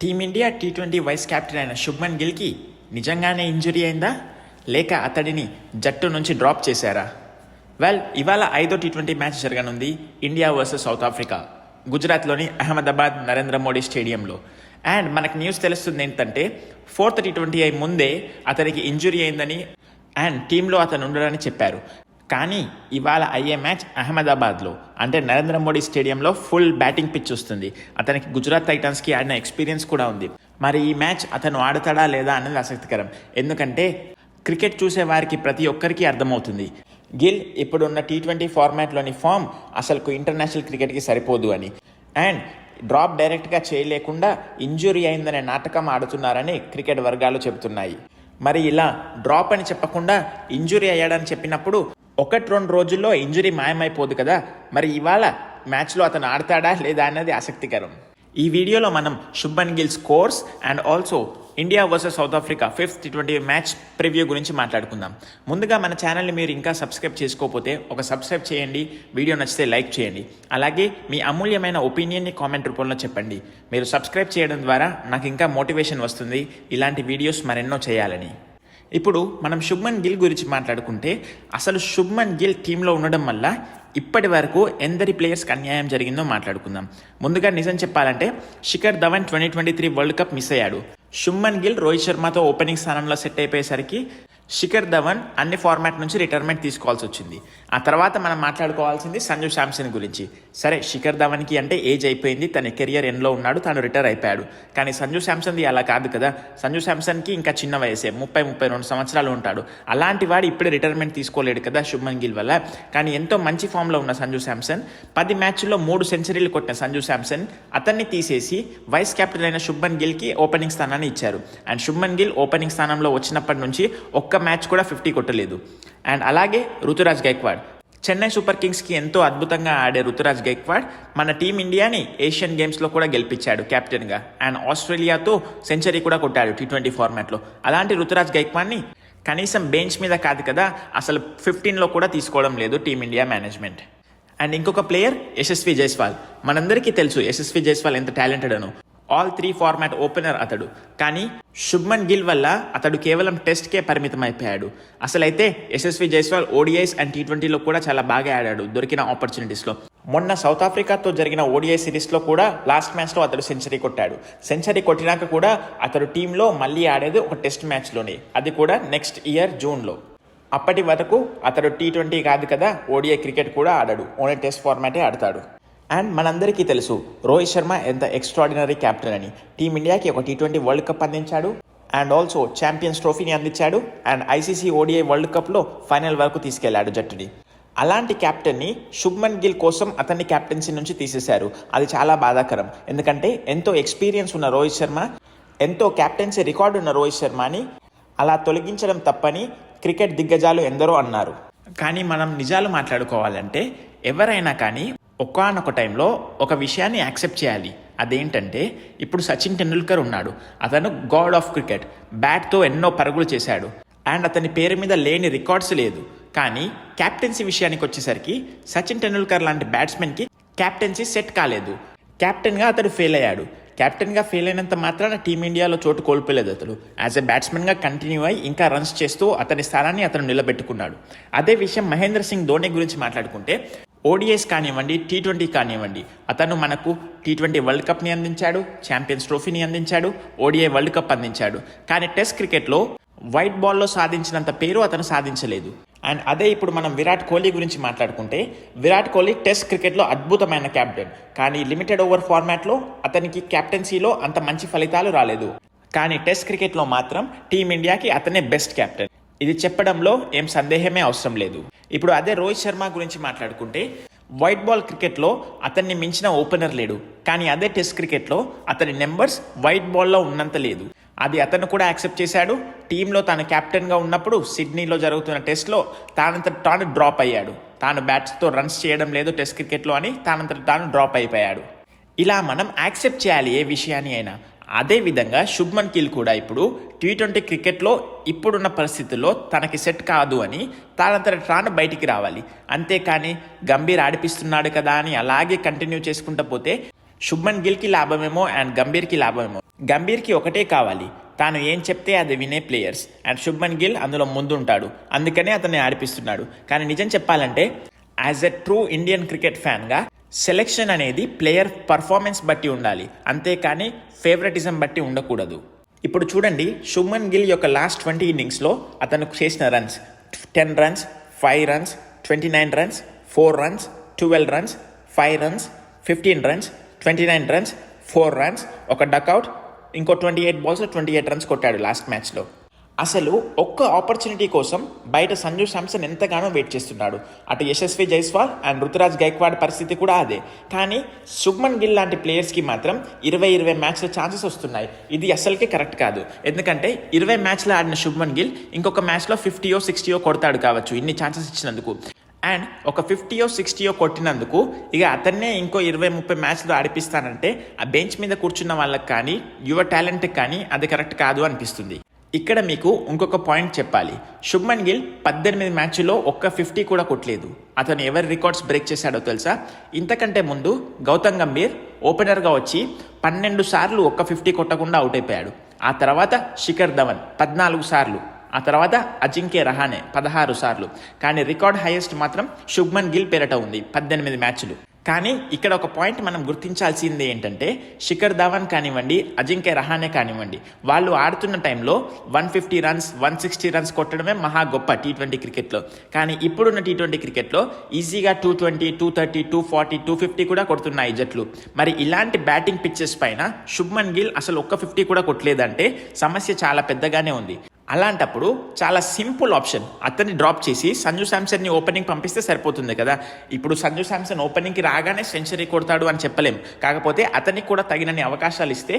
Team India T twenty vice captain అయిన శుభ్మన్ గిల్కి నిజంగానే injury అయిందా? లేక అతడిని జట్టు నుంచి డ్రాప్ చేశారా? వెల్ ఇవాళ ఐదో టీ ట్వంటీ మ్యాచ్ జరగనుంది ఇండియా వర్సెస్ సౌత్ ఆఫ్రికా గుజరాత్లోని అహ్మదాబాద్ నరేంద్ర మోడీ స్టేడియంలో. అండ్ మనకు న్యూస్ తెలుస్తుంది ఏంటంటే ఫోర్త్ టీ ట్వంటీ అయి ముందే అతనికి ఇంజురీ అయిందని అండ్ టీంలో అతను ఉండడని చెప్పారు. కానీ ఇవాళ అయ్యే మ్యాచ్ అహ్మదాబాద్లో. అంటే నరేంద్ర మోడీ స్టేడియంలో ఫుల్ బ్యాటింగ్ పిచ్ వస్తుంది. అతనికి గుజరాత్ టైటన్స్కి ఆడిన ఎక్స్పీరియన్స్ కూడా ఉంది. మరి ఈ మ్యాచ్ అతను ఆడతాడా లేదా అనేది ఆసక్తికరం. ఎందుకంటే క్రికెట్ చూసే వారికి ప్రతి ఒక్కరికి అర్థమవుతుంది. గిల్ ఇప్పుడున్న టీ ట్వంటీ ఫార్మాట్లోని ఫామ్ అసలుకు ఇంటర్నేషనల్ క్రికెట్కి సరిపోదు అని. అండ్ డ్రాప్ డైరెక్ట్గా చేయలేకుండా ఇంజురీ అయిందనే నాటకం ఆడుతున్నారని క్రికెట్ వర్గాలు చెబుతున్నాయి. మరి ఇలా డ్రాప్ అని చెప్పకుండా ఇంజురీ అయ్యాడని చెప్పినప్పుడు ఒకటి రెండు రోజుల్లో ఇంజురీ మాయమైపోదు కదా. మరి ఇవాళ మ్యాచ్లో అతను ఆడతాడా లేదా అన్నది ఆసక్తికరం. ఈ వీడియోలో మనం Shubman Gill scores and also India versus South Africa fifth T twenty match preview గురించి మాట్లాడుకుందాం. ముందుగా మన ఛానల్ని మీరు ఇంకా సబ్స్క్రైబ్ చేసుకోకపోతే ఒక సబ్స్క్రైబ్ చేయండి వీడియో నచ్చితే లైక్ చేయండి. అలాగే మీ అమూల్యమైన ఒపీనియన్ని కామెంట్ రూపంలో చెప్పండి. మీరు సబ్స్క్రైబ్ చేయడం ద్వారా నాకు ఇంకా మోటివేషన్ వస్తుంది. ఇలాంటి వీడియోస్ మరెన్నో చేయాలని. ఇప్పుడు మనం శుభ్మన్ గిల్ గురించి మాట్లాడుకుంటే అసలు శుభ్మన్ గిల్ టీంలో ఉండడం వల్ల ఇప్పటి వరకు ఎందరి ప్లేయర్స్కి అన్యాయం జరిగిందో మాట్లాడుకుందాం. ముందుగా నిజం చెప్పాలంటే Shikhar Dhawan twenty twenty three world cup miss అయ్యాడు. శుభ్మన్ గిల్ రోహిత్ శర్మతో ఓపెనింగ్ స్థానంలో సెట్ అయిపోయేసరికి శిఖర్ ధవన్ అన్ని ఫార్మాట్ నుంచి రిటైర్మెంట్ తీసుకోవాల్సి వచ్చింది. ఆ తర్వాత మనం మాట్లాడుకోవాల్సింది సంజు శాంసన్ గురించి. సరే శిఖర్ ధవన్కి అంటే ఏజ్ అయిపోయింది తన కెరియర్ ఎండ్లో ఉన్నాడు తను రిటైర్ అయిపోయాడు. కానీ సంజు శాంసన్ది అలా కాదు కదా. సంజు శాంసన్కి ఇంకా చిన్న వయసే ముప్పై ముప్పై రెండు సంవత్సరాలు ఉంటాడు. అలాంటి వాడు ఇప్పుడే రిటైర్మెంట్ తీసుకోలేడు కదా శుభ్మన్ గిల్ వల్ల. కానీ ఎంతో మంచి ఫామ్లో ఉన్న సంజు శాంసన్ పది మ్యాచ్ల్లో మూడు సెంచరీలు కొట్టిన సంజు శాంసన్ అతన్ని తీసేసి వైస్ కెప్టెన్ అయిన శుభ్మన్ గిల్కి ఓపెనింగ్ స్థానాన్ని ఇచ్చారు. అండ్ శుభ్మన్ గిల్ ఓపెనింగ్ స్థానంలో వచ్చినప్పటి నుంచి ఒక్క మ్యాచ్ కూడా ఫిఫ్టీ కొట్టలేదు. అండ్ అలాగే ఋతురాజ్ గైక్వాడ్. చెన్నై సూపర్ కింగ్స్కి ఎంతో అద్భుతంగా ఆడే ఋతురాజ్ గైక్వాడ్ మన టీం ఇండియాని ఏషియన్ గేమ్స్లో కూడా గెలిపించాడు కెప్టెన్గా అండ్ ఆస్ట్రేలియాతో సెంచరీ కూడా కొట్టాడు టీ ట్వంటీ ఫార్మాట్లో అలాంటి ఋతురాజ్ గైక్వాడ్ని కనీసం బెంచ్ మీద కాదు కదా అసలు ఫిఫ్టీన్లో కూడా తీసుకోవడం లేదు టీమిండియా మేనేజ్మెంట్. అండ్ ఇంకొక ప్లేయర్ యశస్వి జైస్వాల్. మనందరికీ తెలుసు యశస్వి జైస్వాల్ ఎంత టాలెంటెడ్ అను. ఆల్ త్రీ ఫార్మాట్ ఓపెనర్ అతడు. కానీ శుభ్మన్ గిల్ వల్ల అతడు కేవలం టెస్ట్కే పరిమితం అయిపోయాడు అసలైతే Yashasvi Jaiswal ODIs and T ట్వంటీలో కూడా చాలా బాగా ఆడాడు దొరికిన ఆపర్చునిటీస్లో మొన్న సౌత్ ఆఫ్రికాతో జరిగిన ఓడిఐ సిరీస్లో కూడా లాస్ట్ మ్యాచ్లో అతడు సెంచరీ కొట్టాడు. సెంచరీ కొట్టినాక కూడా అతడు టీంలో మళ్ళీ ఆడేది ఒక టెస్ట్ మ్యాచ్లోనే అది కూడా నెక్స్ట్ ఇయర్ జూన్లో అప్పటి వరకు అతడు టీ ట్వంటీ కాదు కదా ఓడిఐ క్రికెట్ కూడా ఆడాడు. ఓన్లీ టెస్ట్ ఫార్మాటే ఆడతాడు. అండ్ మనందరికీ తెలుసు రోహిత్ శర్మ ఎంత ఎక్స్ట్రాడినరీ క్యాప్టెన్ అని. టీమిండియాకి ఒక టీ ట్వంటీ వరల్డ్ కప్ అందించాడు. అండ్ ఆల్సో ఛాంపియన్స్ ట్రోఫీని అందించాడు. అండ్ ఐసీసీ ఓడిఐ వరల్డ్ కప్లో ఫైనల్ వరకు తీసుకెళ్ళాడు జట్టుని. అలాంటి కెప్టెన్ని శుభ్మన్ గిల్ కోసం అతన్ని కెప్టెన్సీ నుంచి తీసేశారు. అది చాలా బాధాకరం. ఎందుకంటే ఎంతో ఎక్స్పీరియన్స్ ఉన్న రోహిత్ శర్మ ఎంతో కెప్టెన్సీ రికార్డు ఉన్న రోహిత్ శర్మని అలా తొలగించడం తప్పని క్రికెట్ దిగ్గజాలు ఎందరో అన్నారు. కానీ మనం నిజాలు మాట్లాడుకోవాలంటే ఎవరైనా కానీ ఒకానొక టైంలో ఒక విషయాన్ని యాక్సెప్ట్ చేయాలి. అదేంటంటే ఇప్పుడు సచిన్ టెండూల్కర్ ఉన్నాడు. అతను గాడ్ ఆఫ్ క్రికెట్. బ్యాట్తో ఎన్నో పరుగులు చేశాడు. అండ్ అతని పేరు మీద లేని రికార్డ్స్ లేదు. కానీ క్యాప్టెన్సీ విషయానికి వచ్చేసరికి సచిన్ టెండూల్కర్ లాంటి బ్యాట్స్మెన్కి క్యాప్టెన్సీ సెట్ కాలేదు. క్యాప్టెన్గా అతడు ఫెయిల్ అయ్యాడు. కెప్టెన్గా ఫెయిల్ అయినంత మాత్రాన టీమిండియాలో చోటు కోల్పోలేదు అతడు. యాజ్ ఎ బ్యాట్స్మెన్గా కంటిన్యూ అయ్యి ఇంకా రన్స్ చేస్తూ అతని స్థానాన్ని అతను నిలబెట్టుకున్నాడు. అదే విషయం మహేంద్ర సింగ్ ధోని గురించి మాట్లాడుకుంటే ఓడిఎస్ కానివ్వండి టీ ట్వంటీ కానివ్వండి అతను మనకు టీ ట్వంటీ వరల్డ్ కప్ని అందించాడు ఛాంపియన్స్ ట్రోఫీని అందించాడు ఓడిఐ వరల్డ్ కప్ అందించాడు. కానీ టెస్ట్ క్రికెట్లో వైట్ బాల్లో సాధించినంత పేరు అతను సాధించలేదు. అండ్ అదే ఇప్పుడు మనం విరాట్ కోహ్లీ గురించి మాట్లాడుకుంటే విరాట్ కోహ్లీ టెస్ట్ క్రికెట్లో అద్భుతమైన కెప్టెన్ కానీ లిమిటెడ్ ఓవర్ ఫార్మాట్లో అతనికి కెప్టెన్సీలో అంత మంచి ఫలితాలు రాలేదు. కానీ టెస్ట్ క్రికెట్లో మాత్రం టీమిండియాకి అతనే బెస్ట్ కెప్టెన్ ఇది చెప్పడంలో ఏం సందేహమే అవసరం లేదు. ఇప్పుడు అదే రోహిత్ శర్మ గురించి మాట్లాడుకుంటే వైట్ బాల్ క్రికెట్లో అతన్ని మించిన ఓపెనర్ లేడు. కానీ అదే టెస్ట్ క్రికెట్లో అతని నెంబర్స్ వైట్ బాల్లో ఉన్నంత లేదు. అది అతను కూడా యాక్సెప్ట్ చేశాడు. టీంలో తాను కెప్టెన్గా ఉన్నప్పుడు సిడ్నీలో జరుగుతున్న టెస్ట్లో తానంత తాను డ్రాప్ అయ్యాడు. తాను బ్యాట్స్తో రన్స్ చేయడం లేదు టెస్ట్ క్రికెట్లో అని తానంత తాను డ్రాప్ అయిపోయాడు. ఇలా మనం యాక్సెప్ట్ చేయాలి ఏ విషయాన్ని అయినా. అదేవిధంగా శుభ్మన్ గిల్ కూడా ఇప్పుడు టీ ట్వంటీ క్రికెట్లో ఇప్పుడున్న పరిస్థితుల్లో తనకి సెట్ కాదు అని తానంతట తాను బయటికి రావాలి. అంతేకాని గంభీర్ ఆడిపిస్తున్నాడు కదా అని అలాగే కంటిన్యూ చేసుకుంటూ పోతే శుభ్మన్ గిల్కి లాభమేమో అండ్ గంభీర్కి లాభమేమో. గంభీర్కి ఒకటే కావాలి. తాను ఏం చెప్తే అది వినే ప్లేయర్స్. అండ్ శుభ్మన్ గిల్ అందులో ముందుంటాడు. అందుకనే అతన్ని ఆడిపిస్తున్నాడు. కానీ నిజం చెప్పాలంటే as a true Indian cricket ఫ్యాన్గా selection అనేది ప్లేయర్ పర్ఫార్మెన్స్ బట్టి ఉండాలి. అంతేకాని ఫేవరెటిజం బట్టి ఉండకూడదు. ఇప్పుడు చూడండి శుభ్మన్ గిల్ యొక్క లాస్ట్ ట్వంటీ ఇన్నింగ్స్లో అతను చేసిన runs ten runs five runs twenty nine runs four runs twelve runs five runs fifteen runs twenty nine runs four runs ఒక డక్అవుట్ ఇంకో twenty eight balls twenty eight runs కొట్టాడు లాస్ట్ మ్యాచ్లో అసలు ఒక్క opportunity కోసం బయట సంజు శాంసన్ ఎంతగానో వెయిట్ చేస్తున్నాడు. అటు యశస్వి జైస్వాల్ అండ్ రుతురాజ్ గైక్వాడ్ పరిస్థితి కూడా అదే. కానీ శుభ్మన్ గిల్ లాంటి ప్లేయర్స్కి మాత్రం ఇరవై ఇరవై మ్యాచ్ల ఛాన్సెస్ వస్తున్నాయి. ఇది అసలుకే కరెక్ట్ కాదు. ఎందుకంటే ఇరవై మ్యాచ్లు ఆడిన శుభ్మన్ గిల్ ఇంకొక మ్యాచ్లో ఫిఫ్టీయో సిక్స్టీయో కొడతాడు కావచ్చు ఇన్ని ఛాన్సెస్ ఇచ్చినందుకు. అండ్ ఒక ఫిఫ్టీయో సిక్స్టీయో కొట్టినందుకు ఇక అతన్నే ఇంకో ఇరవై ముప్పై మ్యాచ్లు ఆడిపిస్తానంటే ఆ బెంచ్ మీద కూర్చున్న వాళ్ళకి కానీ యువ టాలెంట్కి కానీ అది కరెక్ట్ కాదు అనిపిస్తుంది. ఇక్కడ మీకు ఇంకొక పాయింట్ చెప్పాలి. శుభ్మన్ గిల్ పద్దెనిమిది మ్యాచ్లో ఒక్క ఫిఫ్టీ కూడా కొట్టలేదు. అతను ఎవరి రికార్డ్స్ బ్రేక్ చేశాడో తెలుసా? ఇంతకంటే ముందు గౌతమ్ గంభీర్ ఓపెనర్గా వచ్చి పన్నెండు సార్లు ఒక్క ఫిఫ్టీ కొట్టకుండా అవుట్ అయిపోయాడు. ఆ తర్వాత శిఖర్ ధవన్ పద్నాలుగు సార్లు. ఆ తర్వాత అజింక్య రహానే పదహారు సార్లు. కానీ రికార్డ్ హైయెస్ట్ మాత్రం శుభ్మన్ గిల్ పేరట ఉంది పద్దెనిమిది మ్యాచ్లు. కానీ ఇక్కడ ఒక పాయింట్ మనం గుర్తించాల్సింది ఏంటంటే శిఖర్ ధవన్ కానివ్వండి అజింక్య రహానే కానివ్వండి వాళ్ళు ఆడుతున్న టైంలో one fifty runs one sixty runs కొట్టడమే మహా గొప్ప టీ ట్వంటీ క్రికెట్లో. కానీ ఇప్పుడున్న టీ ట్వంటీ క్రికెట్లో ఈజీగా two twenty two thirty two forty two fifty కూడా కొడుతున్నాయి జట్లు. మరి ఇలాంటి బ్యాటింగ్ పిచ్చెస్ పైన శుభ్మన్ గిల్ అసలు ఒక్క ఫిఫ్టీ కూడా కొట్టలేదంటే సమస్య చాలా పెద్దగానే ఉంది. అలాంటప్పుడు చాలా సింపుల్ ఆప్షన్. అతన్ని డ్రాప్ చేసి సంజు శాంసన్ని ఓపెనింగ్ పంపిస్తే సరిపోతుంది కదా. ఇప్పుడు సంజు శాంసన్ ఓపెనింగ్కి రాగానే సెంచరీ కొడతాడు అని చెప్పలేం. కాకపోతే అతనికి కూడా తగినన్ని అవకాశాలు ఇస్తే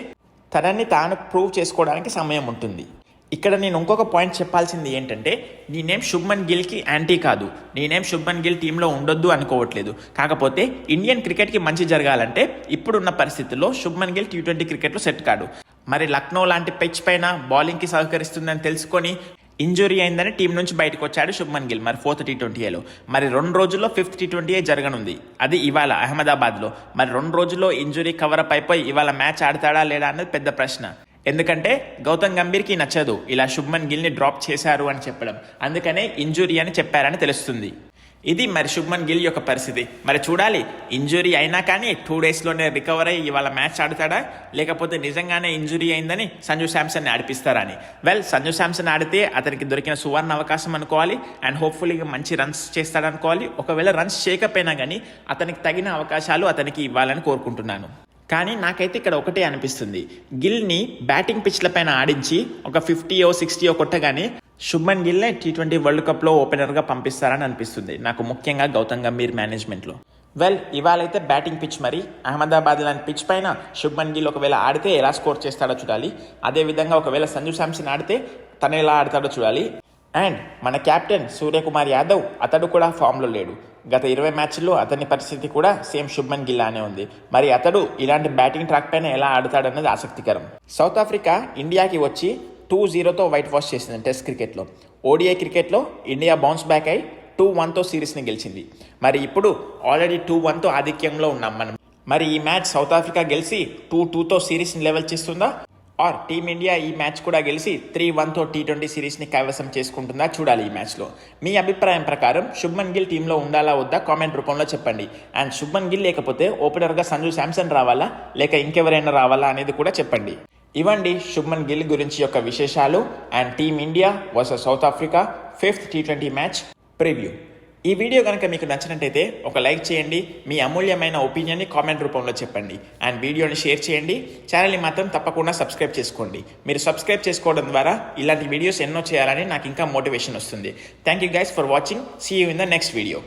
తనని తాను ప్రూవ్ చేసుకోవడానికి సమయం ఉంటుంది. ఇక్కడ నేను ఇంకొక పాయింట్ చెప్పాల్సింది ఏంటంటే నేనేం శుభ్మన్ గిల్కి యాంటీ కాదు. నేనేం శుభ్మన్ గిల్ టీంలో ఉండొద్దు అనుకోవట్లేదు. కాకపోతే ఇండియన్ క్రికెట్కి మంచి జరగాలంటే ఇప్పుడున్న పరిస్థితుల్లో శుభ్మన్ గిల్ టీ ట్వంటీ క్రికెట్లో సెట్ కాడు. మరి లక్నో లాంటి పిచ్ పైన బౌలింగ్కి సహకరిస్తుందని తెలుసుకొని ఇంజురీ అయిందని టీం నుంచి బయటకు వచ్చాడు శుభ్మన్ గిల్ మరి ఫోర్త్ టీ ట్వంటీఏలో మరి రెండు రోజుల్లో ఫిఫ్త్ టీ ట్వంటీఏ జరగనుంది. అది ఇవాళ అహ్మదాబాద్లో. మరి రెండు రోజుల్లో ఇంజురీ కవర్ అయిపోయి ఇవాళ మ్యాచ్ ఆడతాడా లేడా అన్నది పెద్ద ప్రశ్న. ఎందుకంటే గౌతమ్ గంభీర్కి నచ్చదు. ఇలా శుభ్మన్ గిల్ని డ్రాప్ చేశారు అని చెప్పడం. అందుకనే ఇంజురీ అని చెప్పారని తెలుస్తుంది. ఇది మరి శుభ్మన్ గిల్ యొక్క పరిస్థితి. మరి చూడాలి ఇంజురీ అయినా కానీ టూ డేస్లోనే రికవర్ అయ్యి ఇవాళ మ్యాచ్ ఆడతాడా? లేకపోతే నిజంగానే ఇంజురీ అయిందని సంజు శాంసన్ని ఆడిపిస్తారా అని వెల్ సంజు శాంసన్ ఆడితే అతనికి దొరికిన సువర్ణ అవకాశం అనుకోవాలి అండ్ హోప్ఫుల్గా మంచి రన్స్ చేస్తాడనుకోవాలి. ఒకవేళ రన్స్ చేయకపోయినా కానీ అతనికి తగిన అవకాశాలు అతనికి ఇవ్వాలని కోరుకుంటున్నాను. కానీ నాకైతే ఇక్కడ ఒకటే అనిపిస్తుంది. గిల్ని బ్యాటింగ్ పిచ్ల పైన ఆడించి ఒక ఫిఫ్టీయో సిక్స్టీయో కొట్టగానే శుభ్మన్ గిల్నే టీ ట్వంటీ వరల్డ్ కప్లో ఓపెనర్గా పంపిస్తారని అనిపిస్తుంది. నాకు ముఖ్యంగా గౌతమ్ గంభీర్ మేనేజ్మెంట్లో. వెల్ ఇవాళైతే బ్యాటింగ్ పిచ్ మరి. అహ్మదాబాద్ లాంటి పిచ్ పైన శుభ్మన్ గిల్ ఒకవేళ ఆడితే ఎలా స్కోర్ చేస్తాడో చూడాలి. అదేవిధంగా ఒకవేళ సంజు శాంసన్ ఆడితే తను ఎలా ఆడతాడో చూడాలి. అండ్ మన కెప్టెన్ సూర్యకుమార్ యాదవ్ అతడు కూడా ఫామ్లో లేడు. గత ఇరవై మ్యాచ్ల్లో అతని పరిస్థితి కూడా సేమ్ శుభ్మన్ గిల్లానే ఉంది. మరి అతడు ఇలాంటి బ్యాటింగ్ ట్రాక్ పైన ఎలా ఆడతాడన్నది ఆసక్తికరం. సౌత్ ఆఫ్రికా ఇండియాకి వచ్చి టూ జీరోతో వైట్ వాష్ చేసింది టెస్ట్ క్రికెట్లో ఓడిఐ క్రికెట్లో ఇండియా బౌన్స్ బ్యాక్ అయి టూ వన్తో సిరీస్ని గెలిచింది. మరి ఇప్పుడు ఆల్రెడీ టూ వన్తో ఆధిక్యంలో ఉన్నాం మనం. మరి ఈ మ్యాచ్ సౌత్ ఆఫ్రికా గెలిచి టూ టూతో సిరీస్ని లెవెల్ చేస్తుందా? ఆర్ టీమిండియా ఈ మ్యాచ్ కూడా గెలిచి త్రీ వన్తో టీ ట్వంటీ సిరీస్ని కైవసం చేసుకుంటుందా చూడాలి ఈ మ్యాచ్లో. మీ అభిప్రాయం ప్రకారం శుభ్మన్ గిల్ టీంలో ఉండాలా వద్దా కామెంట్ రూపంలో చెప్పండి. అండ్ శుభ్మన్ గిల్ లేకపోతే ఓపెనర్గా సంజు శాంసన్ రావాలా? లేక ఇంకెవరైనా రావాలా అనేది కూడా చెప్పండి. ఇవ్వండి శుభ్మన్ గిల్ గురించి యొక్క విశేషాలు. And team India versus South Africa fifth T twenty match preview. ఈ వీడియో కనుక మీకు నచ్చినట్టయితే ఒక లైక్ చేయండి మీ అమూల్యమైన ఒపీనియన్ని కామెంట్ రూపంలో చెప్పండి. అండ్ వీడియోని షేర్ చేయండి ఛానల్ని మాత్రం తప్పకుండా సబ్స్క్రైబ్ చేసుకోండి. మీరు సబ్స్క్రైబ్ చేసుకోవడం ద్వారా ఇలాంటి వీడియోస్ ఎన్నో చేయాలని నాకు ఇంకా మోటివేషన్ వస్తుంది. Thank you guys for watching see you in the next video